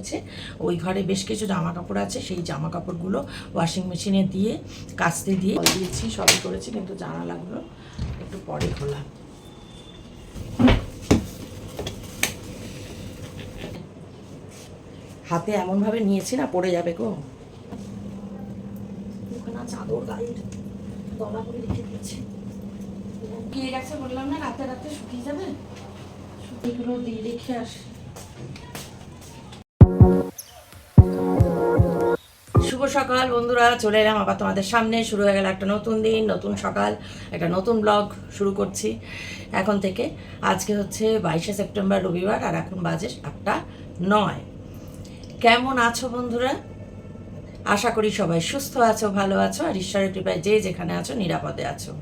রয়েছে। ওই ঘরে বেশ কিছু জামা কাপড় আছে, সেই জামা কাপড়গুলো ওয়াশিং মেশিনে দিয়ে কাচতে দিয়ে দিয়েছি, সবই করেছি, কিন্তু জানালাগুলো একটু পরে খোলা। হাতে এমনভাবে নিয়েছি না, পড়ে যাবে গো। চাদর গায়ে দলা করে রেখে দিয়েছি। শুকিয়ে গেছে বললাম না, রাতে রাতে শুকিয়ে যাবে? এগুলো দিয়ে রেখে আসি। সকাল, বন্ধুরা চলে এলাম আবার তোমাদের সামনে। শুরু হয়ে গেল একটা নতুন দিন, নতুন সকাল, একটা নতুন ব্লগ শুরু করছি। এখন থেকে আজকে হচ্ছে বাইশে সেপ্টেম্বর রবিবার আর এখন বাজে আটটা নয়। কেমন আছো বন্ধুরা? আশা করি সবাই সুস্থ আছো, ভালো আছো, আর ঈশ্বরের কৃপায় যে যেখানে আছো, নিরাপদে আছো।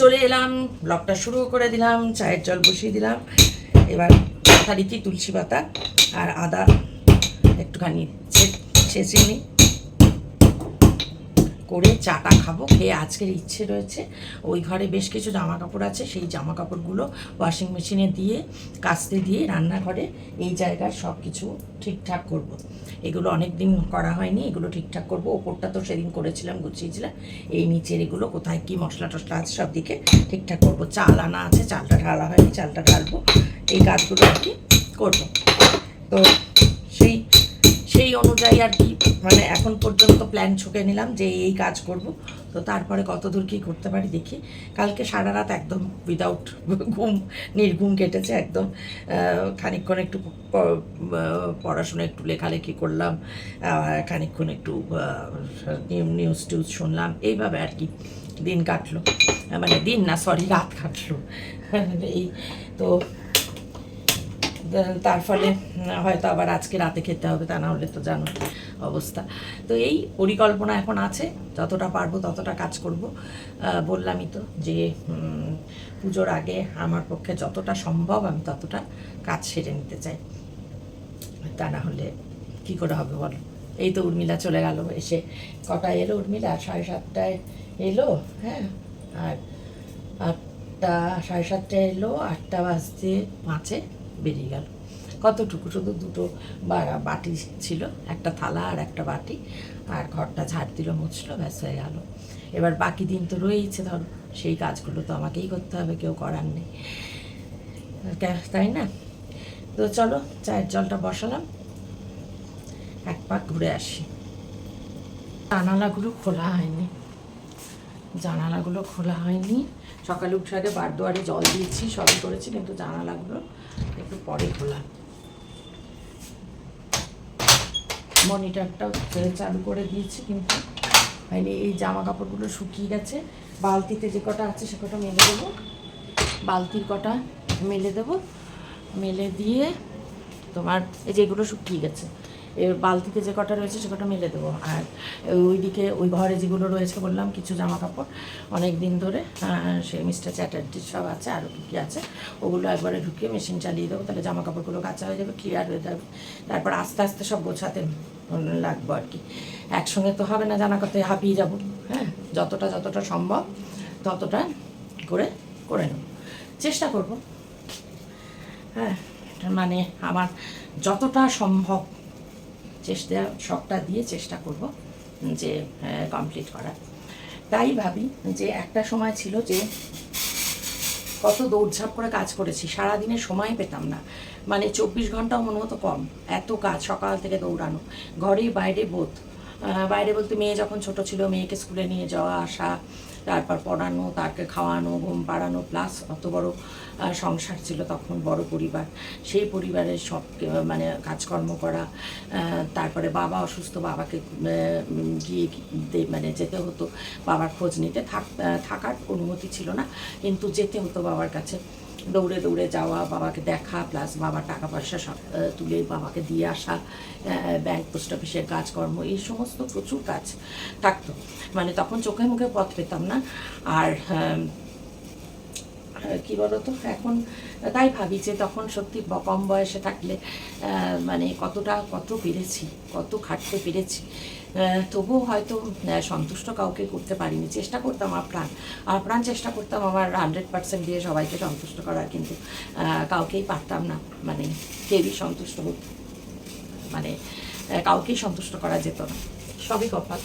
চলে এলাম ব্লগটা শুরু করে দিলাম, চায়ের জল বসিয়ে দিলাম। এবার যথারীতি তুলসী পাতা আর আদা একটুখানি ছেঁচে নিই। করে চাটা খাব, খেয়ে আজকের ইচ্ছে রয়েছে। ওই ঘরে বেশ কিছু জামা কাপড় আছে, সেই জামা কাপড়গুলো ওয়াশিং মেশিনে দিয়ে, কাস্তে দিয়ে রান্নাঘরে এই জায়গার সব কিছু ঠিকঠাক করব। এগুলো অনেক দিন করা হয়নি, এগুলো ঠিকঠাক করব। ওপরটা তো সেদিন করেছিলাম, গুছিয়েছিলাম। এই নিচের এগুলো কোথায় কি মশলা টশলা আছে সব দিকে ঠিকঠাক করব। চাল আনা আছে, চালটা ঢালা হয়নি, চালটা ঢালবো। এই কাজগুলো আর কি করব। তো সেই সেই অনুযায়ী আর কি মানে এখন পর্যন্ত প্ল্যান ছুকে নিলাম যে এই কাজ করব। তো তারপরে কত দূর কী করতে পারি দেখি। কালকে সারা রাত একদম উইদাউট ঘুম নির্ঘুম কেটেছে একদম। আহ, খানিকক্ষণ একটু পড়াশোনা একটু লেখালেখি করলাম। আহ, খানিকক্ষণ একটু নিউজ টিউজ শুনলাম। এইভাবে আর কি দিন কাটলো। মানে দিন না সরি রাত কাটলো। এই তা- তার ফলে হয়তো আবার আজকে রাতে খেতে হবে, তা না হলে তো জানো অবস্থা। তো এই পরিকল্পনা এখন আছে, যতটা পারব ততটা কাজ করব। বললামই তো যে পুজোর আগে আমার পক্ষে যতটা সম্ভব আমি ততটা কাজ সেরে নিতে চাই। তা না হলে কী করে হবে বলো? এই তো উর্মিলা চলে গেল, এসে কটায় এলো উর্মিলা? সাড়ে সাতটায় এলো হ্যাঁ? আর আটটা, সাড়ে সাতটায় এলো, আটটা বাজতে পাঁচে। বেরিয়ে গেল। কতটুকু? শুধু দুটো বাটি ছিল, একটা থালা আর একটা বাটি। আর ঘরটা ঝাড় দিল, মুছলো, ব্যাস হয়ে গেল। এবার বাকি দিন তো রয়েইছে, ধরো। সেই কাজগুলো তো আমাকেই করতে হবে, কেউ করার নেই। তাই না? তো চলো, চায়ের জলটা বসালাম। এক পাক ঘুরে আসি। জানালাগুলো খোলা হয়নি। জানালাগুলো খোলা হয়নি। সকালে উঠে আগে বার দুয়ারে জল দিয়েছি, সবই করেছি, কিন্তু জানালাগুলো একটু পরে খোলা। মনিটরটাও চালু করে দিয়েছি কিন্তু। হয়নি এই জামা কাপড়গুলো শুকিয়ে গেছে। বালতিতে যে কটা আছে সে কটা মেলে দেবো। বালতির কটা মেলে দেবো। মেলে দিয়ে তোমার এই যেগুলো শুকিয়ে গেছে। এ বালতিতে যে কটা রয়েছে সে কটা মেলে দেবো। আর ওইদিকে ওই ঘরে যেগুলো রয়েছে বললাম, কিছু জামা কাপড় অনেক দিন ধরে সে মিস্টার চ্যাটার্জির সব আছে আরও কী কী আছে, ওগুলো একবারে ঢুকিয়ে মেশিন চালিয়ে দেবো, তাহলে জামা কাপড়গুলো কাঁচা হয়ে যাবে ক্লিয়ার হয়ে যাবে। তারপর আস্তে আস্তে সব গোছাতে লাগবো আর কি। একসঙ্গে তো হবে না জানা করতে হাঁপিয়ে যাব হ্যাঁ? যতটা যতটা সম্ভব, ততটা করে করে নেব। চেষ্টা করব। হ্যাঁ মানে আমার যতটা সম্ভব চেষ্টা সবটা দিয়ে চেষ্টা করব যে কমপ্লিট করার। তাই ভাবি যে, একটা সময় ছিল যে, কত দৌড়ঝাঁপ করে কাজ করেছি সারাদিনে সময় পেতাম না। মানে চব্বিশ ঘন্টাও মনে হতো কম, এত কাজ, সকাল থেকে দৌড়ানো, ঘরে বাইরে বোধ। বাইরে বলতে মেয়ে যখন ছোট ছিল, মেয়েকে স্কুলে নিয়ে যাওয়া, আসা তারপর পড়ানো, তাকে খাওয়ানো, ঘুম পাড়ানো প্লাস অত বড় সংসার ছিল তখন বড় পরিবার। সেই পরিবারের সব মানে কাজকর্ম করা তারপরে বাবা অসুস্থ, বাবাকে গিয়ে মানে যেতে হতো। বাবার খোঁজ নিতে থাক থাকার অনুমতি ছিল না, কিন্তু যেতে হতো বাবার কাছে। দৌড়ে দৌড়ে যাওয়া, বাবাকে দেখা প্লাস বাবার টাকা পয়সা সব তুলে বাবাকে দিয়ে আসা ব্যাংক পোস্ট অফিসের কাজকর্ম, এই সমস্ত প্রচুর কাজ থাকতো। মানে তখন চোখে মুখে পথ পেতাম না। আর কি বলতো? এখন তাই ভাবি যে তখন সত্যি কম বয়সে থাকলে মানে কতটা কত পেরেছি কত খাটতে পেরেছি। তবুও হয়তো সন্তুষ্ট কাউকে করতে পারিনি। চেষ্টা করতাম আপ্রাণ আপ্রাণ চেষ্টা করতাম আমার হান্ড্রেড পার্সেন্ট দিয়ে সবাইকে সন্তুষ্ট করার কিন্তু কাউকেই পারতাম না। মানে কেউই সন্তুষ্ট হতো মানে কাউকেই সন্তুষ্ট করা যেত না। সবই কপাল।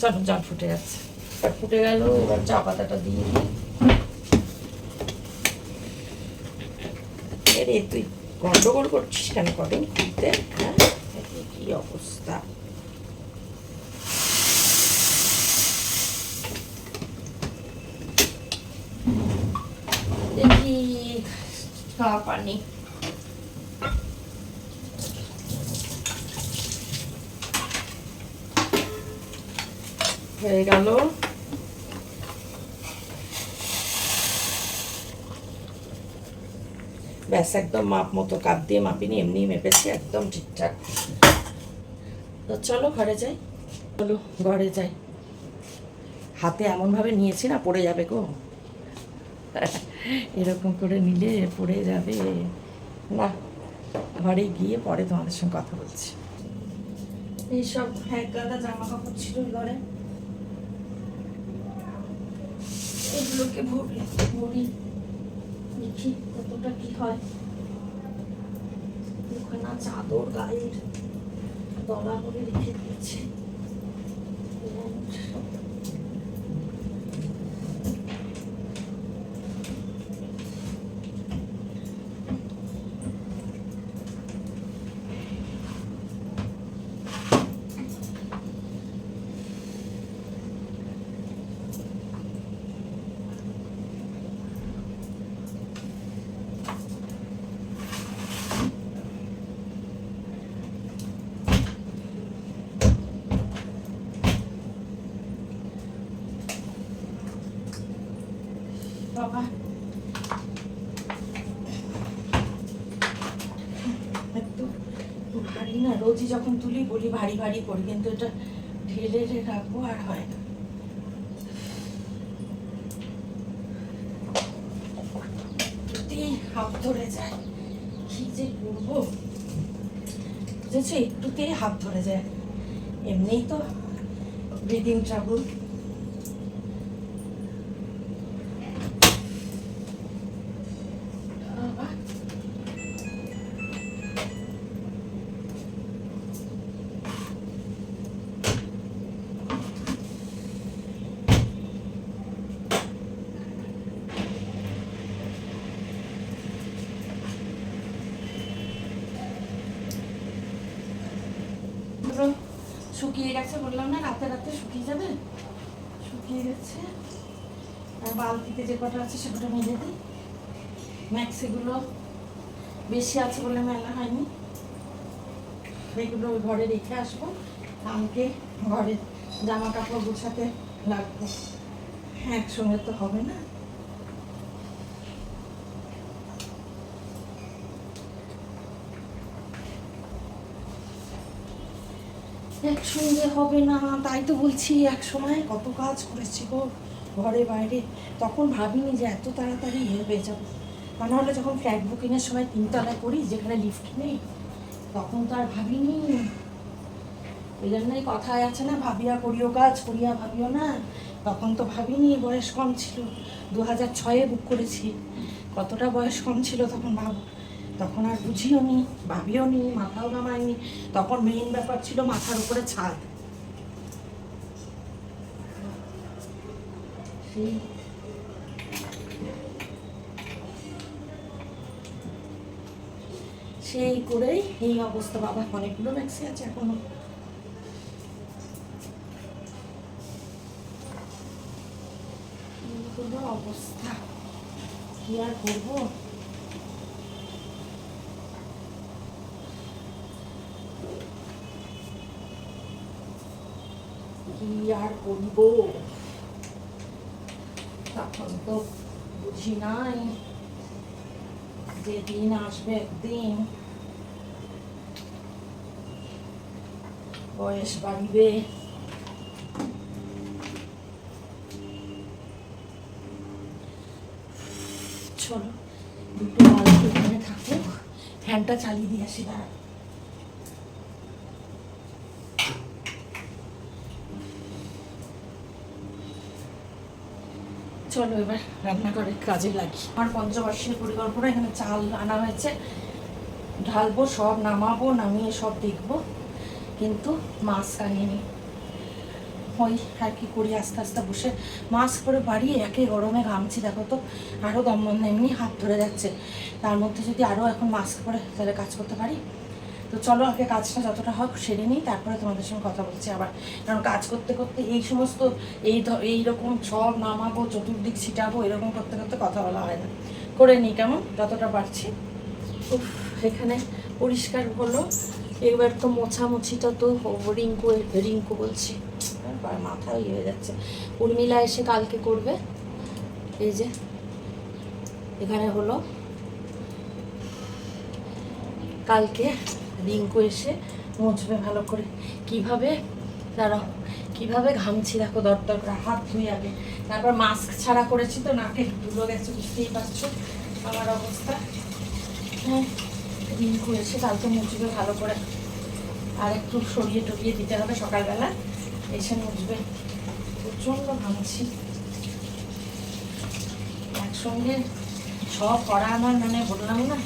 চলো জল ফুটে যাচ্ছে। ফুটে গেল। চা পাতাটা দিয়ে দিই। রে তুই গন্ডগোল করছিস কেন? কদিন খুলতে হ্যাঁ? কি অবস্থা? খাওয়া পানি। হয়ে গেল। ব্যাস, একদম মাপ মতো কাপ দিয়ে মাপিনি, এমনি মেপেছি, একদম ঠিকঠাক। তো চলো ঘরে যাই। চলো ঘরে যাই। হাতে এমনভাবে নিয়েছি না, পড়ে যাবে গো। এরকম করে নিলে পড়ে যাবে। না, ঘরে গিয়ে পরে তোমাদের সঙ্গে কথা বলছি। এইসব এক গাদা জামা কাপড় ছিল ঘরে। এগুলোকে ভরি ভরি। দেখি কতটা কি হয়। ওখানে চাদর গায়ের দলা করে রেখে দিয়েছে বাবা একটু ভারী না রোজই যখন তুলি, বলি ভারী ভারী করি, কিন্তু এটা ঢেলে রাখব আর হয় না। হাত ধরে যায়। কি যে করব? একটুতেই হাত ধরে যায়। এমনিই তো ব্রিদিং ট্রাবল বাবা পুরো শুকিয়ে গেছে বললাম না রাতে রাতে শুকিয়ে যাবে শুকিয়ে গেছে আর বালতিতে যে কটা আছে সে কটা মেলে দিই। ম্যাক্সিগুলো বেশি আছে বলে মেলা হয়নি। এগুলো ঘরে রেখে আসব। আমাকে ঘরে জামা কাপড় গোছাতে লাগবে। একসঙ্গে তো হবে না। একসঙ্গে হবে না, তাই তো বলছি এক সময় কত কাজ করেছি গো। ঘরে বাইরে, তখন ভাবিনি যে এত তাড়াতাড়ি ইয়ে হয়ে যাবে। তা নাহলে যখন ফ্ল্যাট বুকিংয়ের সময় তিনতলায় করি যেখানে লিফট নেই, তখন তো আর ভাবিনি। এই জন্যই কথায় আছে না, ভাবিয়া করিও কাজ, করিয়া ভাবিও না। তখন তো ভাবিনি বয়স কম ছিল দু হাজার ছয়ে বুক করেছি। কতটা বয়স কম ছিল তখন ভাব, তখন আর বুঝিও নি ভাবিও নি মাথাও ঘামায়নি তখন মেইন ব্যাপার ছিল মাথার উপরে ছাদ। সেই করেই এই অবস্থা বাবা, অনেকগুলো ম্যাক্সি আছে এখনও। অবস্থা। কি আর করব? কি আর করব? তখন তো বুঝি নাই যে দিন আসবে একদিন। বয়স বাড়িবে। চলো, দুটো বালতি এখানে থাকুক, ফ্যানটা চালিয়ে দিয়ে আসি দাঁড়া চলো এবার রান্নাঘরে কাজে লাগি। আমার পঞ্চবার্ষিক পরিকল্পনা, এখানে চাল আনা হয়েছে। ঢালবো, সব নামাবো, নামিয়ে সব দেখব। কিন্তু মাস্ক আনিনি। ওই আর কি করি, আস্তে আস্তে বসে মাস্ক পরে বাড়ি, একে গরমে ঘামছি, দেখো তো। আরও বন্ধ এমনি হাত ধরে যাচ্ছে। তার মধ্যে যদি আরও এখন মাস্ক পরে তাহলে কাজ করতে পারি? তো চলো, আগে কাজটা যতটা হোক সেরে নিই, তারপরে তোমাদের সঙ্গে কথা বলছি আবার। কারণ কাজ করতে করতে এই সমস্ত, এই ধ- এইরকম সব নামাবো, চতুর্দিক ছিটাবো, এরকম করতে করতে কথা বলা হয় না। করে নিই কেমন? যতটা পারছি। এখানে পরিষ্কার হলো। এবার তো মোছামুছিটা তো রিঙ্কু রিঙ্কু বলছি। মাথা ইয়ে হয়ে যাচ্ছে। উর্মিলা এসে কালকে করবে। এই যে, এখানে হলো। কালকে রিঙ্কু এসে মুছবে ভালো করে, কীভাবে? দাঁড়াও। কীভাবে ঘামছি দেখো, দরদর করে, হাত ধুই আগে। তারপর মাস্ক ছাড়া করেছি তো, নাকে ধুলো গেছে, বুঝতেই পারছ আমার অবস্থা। হ্যাঁ রিঙ্কু এসে কালকে মুছবে ভালো করে আর একটু সরিয়ে টরিয়ে দিতে হবে সকালবেলা। এসে মুছবে প্রচণ্ড ঘামছি। একসঙ্গে সব করা আমার মানে বললাম না,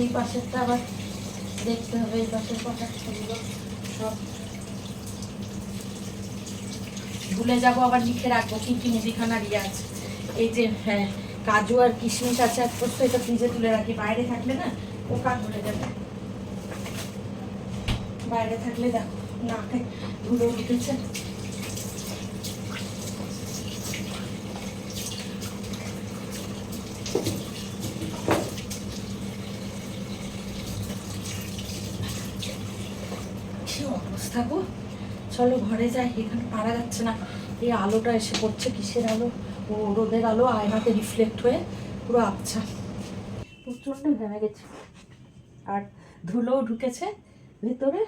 এই পাশেরটা আবার দেখতে হবে, এই ভুলে যাব, আবার লিখে রাখব, কি কি মুদিখানা আছে। এই যে হ্যাঁ কাজু আর কিশমিশ আছে এক পোস্ত, এটা ফ্রিজে তুলে রাখি। বাইরে থাকলে না, পোকা ভুলে যাবে। বাইরে থাকলে দেখো না ধুলো উঠেছে কি অবস্থা গো চলো ঘরে যাই এখানে পারা যাচ্ছে না। এই আলোটা এসে পড়ছে, কিসের আলো? ও রোদের আলো, আয়নাতে রিফ্লেক্ট হয়ে পুরো আবছা। প্রচণ্ড ঘেমে গেছে। আর ধুলোও ঢুকেছে ভেতরে।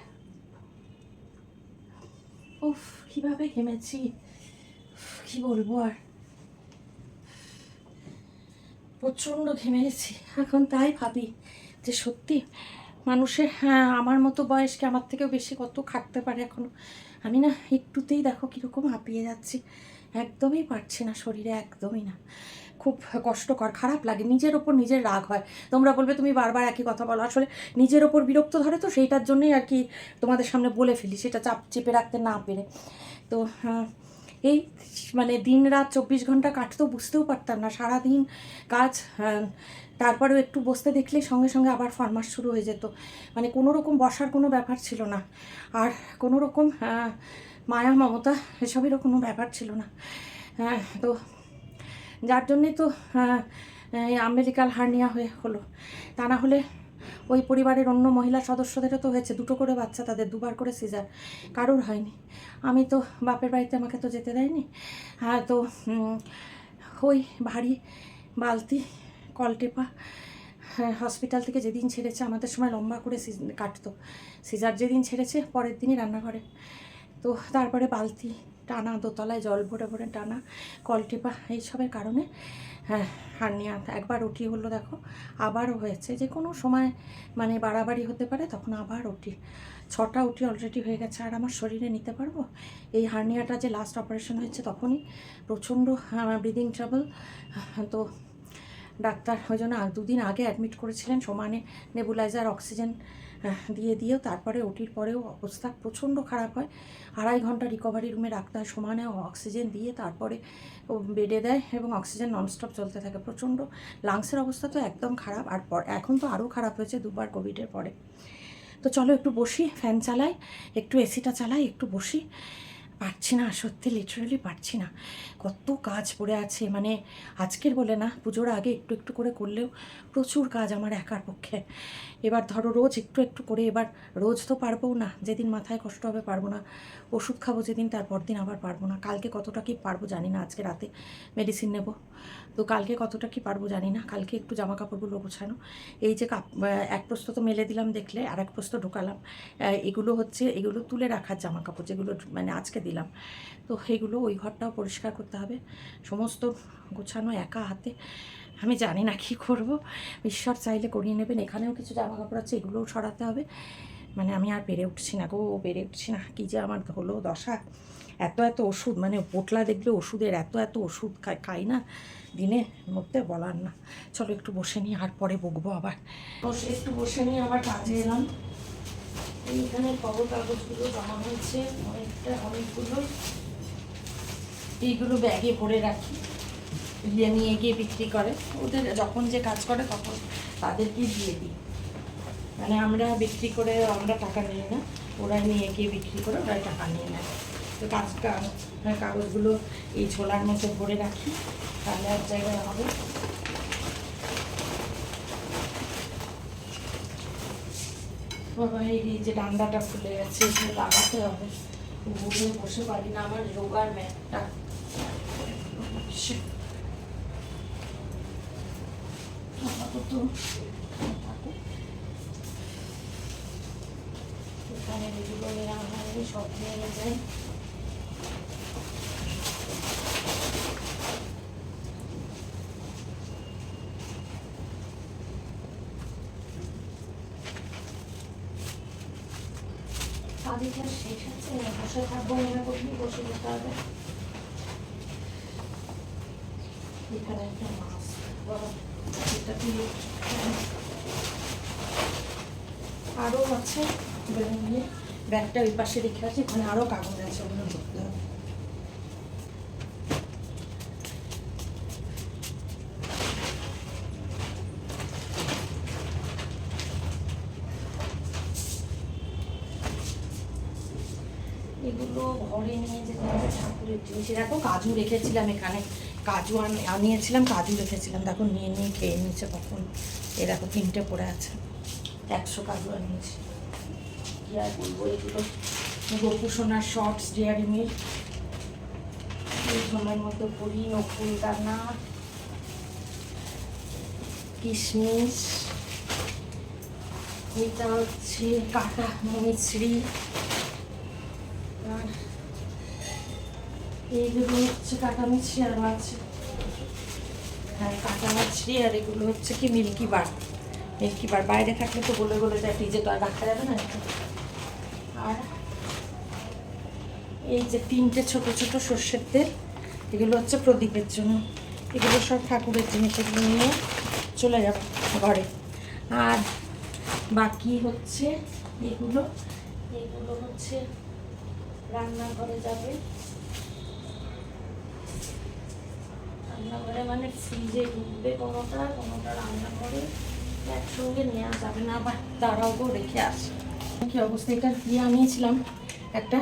উফ, কীভাবে ঘেমেছি? কি বলব আর? প্রচণ্ড ঘেমে গেছি। এখন তাই ভাবি যে সত্যি মানুষের হ্যাঁ আমার মতো বয়সকে আমার থেকেও বেশি কত খাটতে পারে এখনও। আমি না একটুতেই দেখো কীরকম হাঁপিয়ে যাচ্ছি। একদমই পারছি না শরীরে, একদমই না। খুব কষ্টকর, খারাপ লাগে, নিজের ওপর নিজের রাগ হয়। তোমরা বলবে, তুমি বারবার একই কথা বলো। আসলে নিজের ওপর বিরক্ত ধরে তো, সেইটার জন্যই আর কি তোমাদের সামনে বলে ফেলি, সেটা চাপ চেপে রাখতে না পেরে। তো এই মানে দিন রাত চব্বিশ ঘণ্টা কাটতেও বুঝতেও পারতাম না। সারাদিন কাজ তারপরেও একটু বসতে দেখলেই সঙ্গে সঙ্গে আবার ফরমাস শুরু হয়ে যেত। মানে কোনো রকম বসার কোনো ব্যাপার ছিল না। আর কোনো রকম মায়া, মমতা এসবেরও কোনো ব্যাপার ছিল না। হ্যাঁ তো যার জন্যই তো এই আমেরিকাল হার্নিয়া হয়ে হলো। তা না হলে ওই পরিবারের অন্য মহিলা সদস্যদেরও তো হয়েছে। দুটো করে বাচ্চা তাদের, দুবার করে সিজার কারোর হয়নি। আমি তো বাপের বাড়িতে আমাকে তো যেতে দেয়নি। হ্যাঁ তো ওই ভারী বালতি কলটেপা হসপিটাল থেকে যেদিন ছেড়েছে আমাদের সময় লম্বা করে কাটতো। সিজার যেদিন ছেড়েছে, পরের দিনই রান্নাঘরে। তো তারপরে বালতি টানা, দোতলায় জল ভরে ভরে টানা কলটেপা এইসবের কারণে হ্যাঁ হার্নিয়া একবার ওটি হলো দেখো, আবারও হয়েছে। যে কোনো সময় মানে বাড়াবাড়ি হতে পারে, তখন আবার ওটি ছটা উটি অলরেডি হয়ে গেছে, আর আমার শরীরে নিতে পারব? এই হার্নিয়াটা যে লাস্ট অপারেশন হয়েছে তখনই প্রচণ্ড ব্রিদিং ট্রাবল তো ডাক্তার ওই জন্য দুদিন আগে অ্যাডমিট করেছিলেন, সমানে নেবুলাইজার অক্সিজেন দিয়ে দিয়েও তারপরে ওটির পরেও অবস্থা প্রচণ্ড খারাপ হয়। আড়াই ঘণ্টা রিকভারি রুমে রাখতে হয় সমানে অক্সিজেন দিয়ে তারপরে বেডে দেয় এবং অক্সিজেন ননস্টপ চলতে থাকে। প্রচণ্ড লাংসের অবস্থা তো একদম খারাপ। আর পর, এখন তো আরও খারাপ হয়েছে দুবার কোভিডের পরে। তো চলো একটু বসি ফ্যান চালাই, একটু এসিটা চালাই, একটু বসি। পারছি না, সত্যি লিটারালি পারছি না। কত কাজ পড়ে আছে মানে আজকের বলে না, পুজোর আগে একটু একটু করে করলেও প্রচুর কাজ আমার একার পক্ষে। এবার ধরো রোজ একটু একটু করে, এবার রোজ তো পারব না, যেদিন মাথায় কষ্ট হবে পারব না, ওষুধ খাব যেদিন, তারপর দিন আবার পারব না। কালকে কতটা কি পারব জানি না, আজকে রাতে মেডিসিন নেব। তো কালকে কতটা কি পারব জানি না। কালকে একটু জামা কাপড়গুলো গোছানো। এই যে কাপ এক প্রস্ত তো মেলে দিলাম দেখলে, আর এক প্রস্ত ঢোকালাম। এগুলো হচ্ছে, এগুলো তুলে রাখার জামা কাপড় যেগুলো মানে আজকে দিলাম। তো এগুলো ওই ঘরটাও পরিষ্কার করতে হবে। সমস্ত গোছানো একা হাতে। আমি জানি না কী করব। ঈশ্বর চাইলে করিয়ে নেবেন। এখানেও কিছু জামা কাপড় আছে, এগুলোও সরাতে হবে। মানে আমি আর পেরে উঠছি না গো পেরে উঠছি না। কী যে আমার হলো দশা। এত এত ওষুধ মানে পোটলা দেখলে ওষুধের এত এত ওষুধ খাই না। দিনে মধ্যে বলার না। চলো একটু বসে নিই, আর পরে বকবো আবার। বসে, একটু বসে নিয়ে আবার কাজে এলাম। এইখানে খবর কাগজগুলো জমা হয়েছে, অনেকটা, অনেকগুলো। এইগুলো ব্যাগে ভরে রাখি। দিয়ে নিয়ে গিয়ে বিক্রি করে। ওদের যখন যে কাজ করে তখন তাদেরকে দিয়ে দিই। মানে আমরা বিক্রি করে আমরা টাকা নিই না। ওরা নিয়ে গিয়ে বিক্রি করে ওরাই টাকা নিয়ে নেয়। তো কাজ কা- কাগজগুলো এই ছোলার মধ্যে ভরে রাখি, তাহলে এক জায়গায় হবে। বাবা, এই যে ডান্ডাটা ফুলে গেছে, এগুলো লাগাতে হবে। ঘুরে বসে পারি না, আমার যোগার ম্যাটটা। এখানে নেওয়া হয়নি সব নিয়ে যায়। কাজের শেষ আছে বসে থাকব, মনে করবি বসে যেতে হবে। এখানে একটা দিয়ে আছে। ব্যাগটা ওই পাশে রেখে আছে ওখানে আরও কাগজ আছে, ওগুলো ধরতে হবে। এগুলো ঘরে নিয়ে যেতে হবে ঠাকুরের জিনিস দেখো কাজু রেখেছিলাম এখানে। কাজু আন- আনিয়েছিলাম, কাজু রেখেছিলাম। দেখো, নিয়ে নিয়ে খেয়ে নিয়েছে কখন। এ দেখো, তিনটে পড়ে আছে। একশো কাজু আনিয়েছি। কি আর বলব এগুলো গোপু সোনার শর্টস, ডিয়ারি মিল্ক। এই সময়ের মধ্যে পড়ি নকুল দানা কিশমিশ। এটা হচ্ছে কাটা, মিছরি। এইগুলো হচ্ছে কাটা মিছরি আর আছে হ্যাঁ কাটা মিছরি আর এগুলো হচ্ছে কি মিল্কি বার। মিল্কি বার। বাইরে থাকলে তো গলে গলে যায়, ফ্রিজে তো আর রাখা যাবে না আর এই যে তিনটে ছোট ছোট সর্ষের তেল, এগুলো হচ্ছে প্রদীপের জন্য। এগুলো সব ঠাকুরের জিনিস এগুলো নিয়ে চলে যাব ঘরে। আর বাকি হচ্ছে এগুলো। এগুলো হচ্ছে রান্নাঘরে যাবে। রান্নাঘরে মানে ফ্রিজে ঢুকবে কোনোটা কোনোটা রান্না করে, একসঙ্গে নেওয়া যাবে না, আবার তারাও রেখে আসে। কি অবস্থা? এটা দিয়ে আনিয়েছিলাম একটা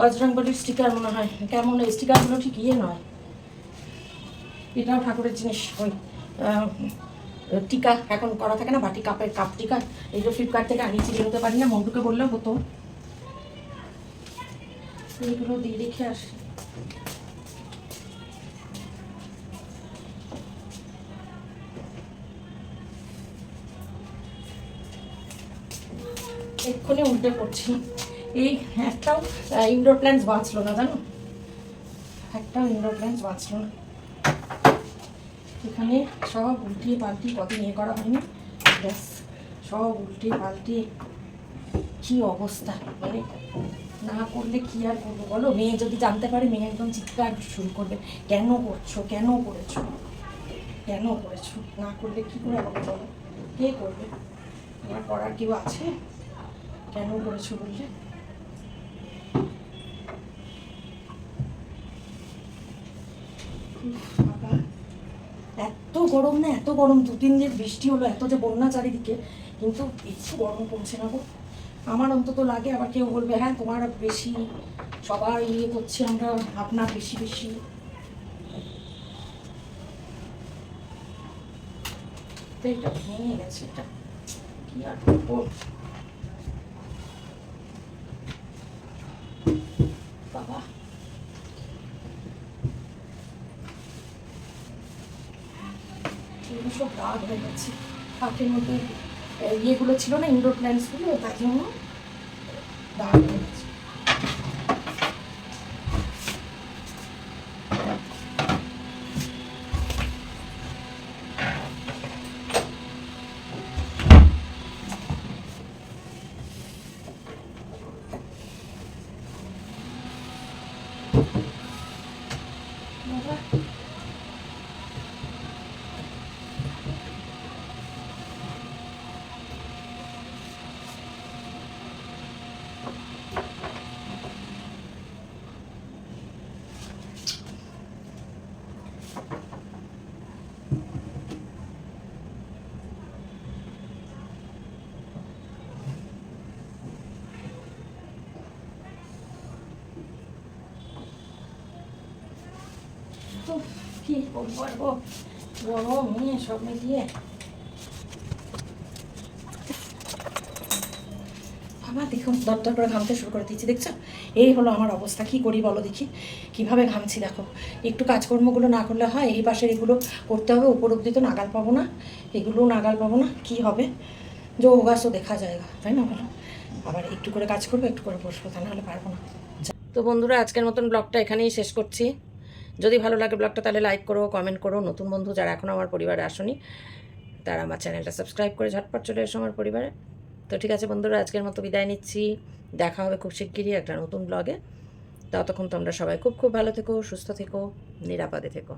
বজরংবলির স্টিকার মনে হয়। কেমন? এই স্টিকারগুলো ঠিক ইয়ে নয়। এটাও ঠাকুরের জিনিস। ওই টিকা এখন করা থাকে না, বাটি কাপের কাপ টিকা। এইগুলো ফ্লিপকার্ট থেকে আনিয়েছি, বেরোতে পারি না, মন্টুকে বললেও হতো। এইগুলো দিয়ে রেখে আসি। এক্ষুনি উল্টে পড়ছি। এই একটাও ইনডোর প্ল্যান্টস বাঁচলো না, জানো? একটাও ইনডোর প্ল্যান্টস বাঁচলো না। এখানে সব উল্টিয়ে পাল্টিয়ে কদিন ইয়ে করা হয়নি। ব্যাস, সব উল্টিয়ে পাল্টিয়ে কি অবস্থা? মানে না করলে কি আর করব বলো? মেয়ে যদি জানতে পারে, মেয়ে একদম চিৎকার শুরু করবে। কেন করছ? কেন করেছ? কেন করেছ? না করলে কি করে বলো? কে করবে? আমার করার কেউ আছে? কেন করেছ বললে? এত গরম না, এত গরম। দু তিন দিন বৃষ্টি হলো, এত যে বন্যা চারিদিকে, কিন্তু একটু গরম কমছে না গো। আমার অন্তত লাগে, আবার কেউ বলবে হ্যাঁ তোমার বেশি, সবাই ইয়ে করছে, আমরা আপনার বেশি বেশি। এটা ভেঙে গেছে, এটা কি আর করব বাবা সব হয়ে গেছে। পাখির মধ্যে ইয়েগুলো ছিল না ইনডোর প্ল্যান্টসগুলো তার জন্য কি করব গরম নিয়ে সব মিলিয়ে আবার দেখুন দরদর করে ঘামতে শুরু করে দিচ্ছি দেখছ? এই হলো আমার অবস্থা, কি করি বলো দেখি? কীভাবে ঘামছি দেখো? একটু কাজকর্মগুলো না করলে হয়, এই পাশের এগুলো করতে হবে, উপর অব্দি তো নাগাল পাবো না, এগুলোও নাগাল পাবো না, কি হবে? যোগ গাছও দেখা যায় তাই না বলো? আবার একটু করে কাজ করব, একটু করে বসবো, তা নাহলে পারব না। তো বন্ধুরা, আজকের মতন ব্লগটা এখানেই শেষ করছি। যদি ভালো লাগে ব্লগটা তাহলে লাইক করো কমেন্ট করো। নতুন বন্ধু যারা এখনও আমার পরিবারে আসনি, তারা আমার চ্যানেলটা সাবস্ক্রাইব করে ঝটপট চলে এসো আমার পরিবারে। তো ঠিক আছে বন্ধুরা, আজকের মতো বিদায় নিচ্ছি। দেখা হবে খুব শিগগিরই একটা নতুন ব্লগে ততক্ষণ তোমরা সবাই খুব খুব ভালো থেকো, সুস্থ থেকো, নিরাপদে থেকো।